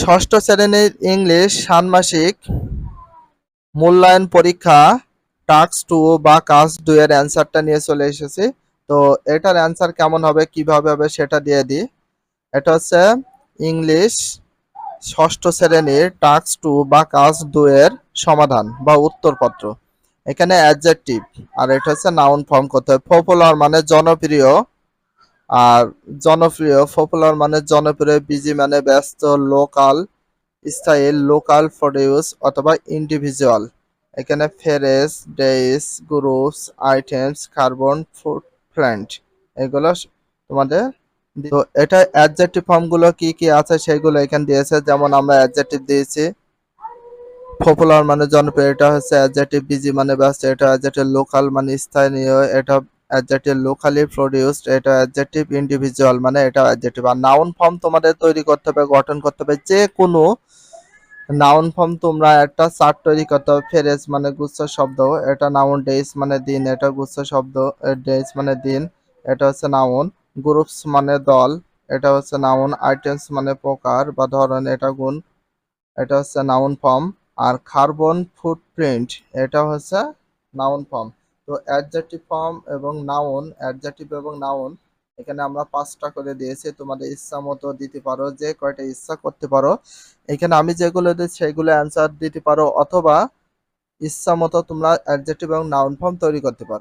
ষষ্ঠ শ্রেণির ইংলিশ ষান্মাসিক মূল্যায়ন পরীক্ষা টাস্ক টু বা কাজ দুই এর অ্যান্সারটা নিয়ে চলে এসেছি। তো এটার অ্যান্সার কেমন হবে, কীভাবে হবে সেটা দিয়ে দিই। এটা হচ্ছে ইংলিশ ষষ্ঠ শ্রেণির টাস্ক টু বা কাজ দুই এর সমাধান বা উত্তরপত্র। এখানে অ্যাডজেক্টিভ আর এটা হচ্ছে নাউন ফর্ম করতে হবে। পপুলার মানে জনপ্রিয় আর জনপ্রিয় পপুলার মানে জনপ্রিয় বিজি মানে ব্যস্ত লোকাল স্টাইল লোকাল প্রডিউস অথবা ইন্ডিভিজুয়াল এখানে phrase days groups items carbon footprint এগুলো তোমাদের তো এটা অ্যাডজেক্টিভ ফর্মগুলো কি কি আছে সেগুলো এখানে দিয়েছে। যেমন আমরা অ্যাডজেক্টিভ দিয়েছি পপুলার মানে জনপ্রিয়, এটা হচ্ছে অ্যাডজেক্টিভ বিজি মানে ব্যস্ত, এটা অ্যাডজেক্টিভ লোকাল মানে স্থানীয়, এটা অ্যাডজেক্টিভ লোকালি প্রডিউসড এটা অ্যাডজেক্টিভ ইন্ডিভিজুয়াল মানে এটা অ্যাডজেক্টিভ আর নাউন ফর্ম তোমাদের তৈরি করতে হবে, গঠন করতে হবে, যে কোনো নাউন ফর্ম তোমরা একটা চার্ট তৈরি করতে হবে ফেরেস মানে গুচ্ছ শব্দ, এটা নাউন ডেইস মানে দিন, এটা গুচ্ছ শব্দ ডেইস মানে দিন, এটা হচ্ছে নাউন গ্রুপস মানে দল, এটা হচ্ছে নাউন আইটেমস মানে প্রকার বা ধরন, এটা গুণ, এটা হচ্ছে নাউন ফর্ম আর কার্বন ফুটপ্রিন্ট এটা হচ্ছে নাউন ফর্ম তো অ্যাডজেক্টিভ ফর্ম এবং নাউন অ্যাডজেক্টিভ এবং নাউন এখানে আমরা পাঁচটা করে দিয়েছি, তোমাদের ইচ্ছা মতো দিতে পারো, যে কয়টা ইচ্ছা করতে পারো। এখানে আমি যেগুলো দিই সেগুলো অ্যান্সার দিতে পারো, অথবা ইচ্ছা মতো তোমরা অ্যাডজেক্টিভ এবং নাউন ফর্ম তৈরি করতে পারো।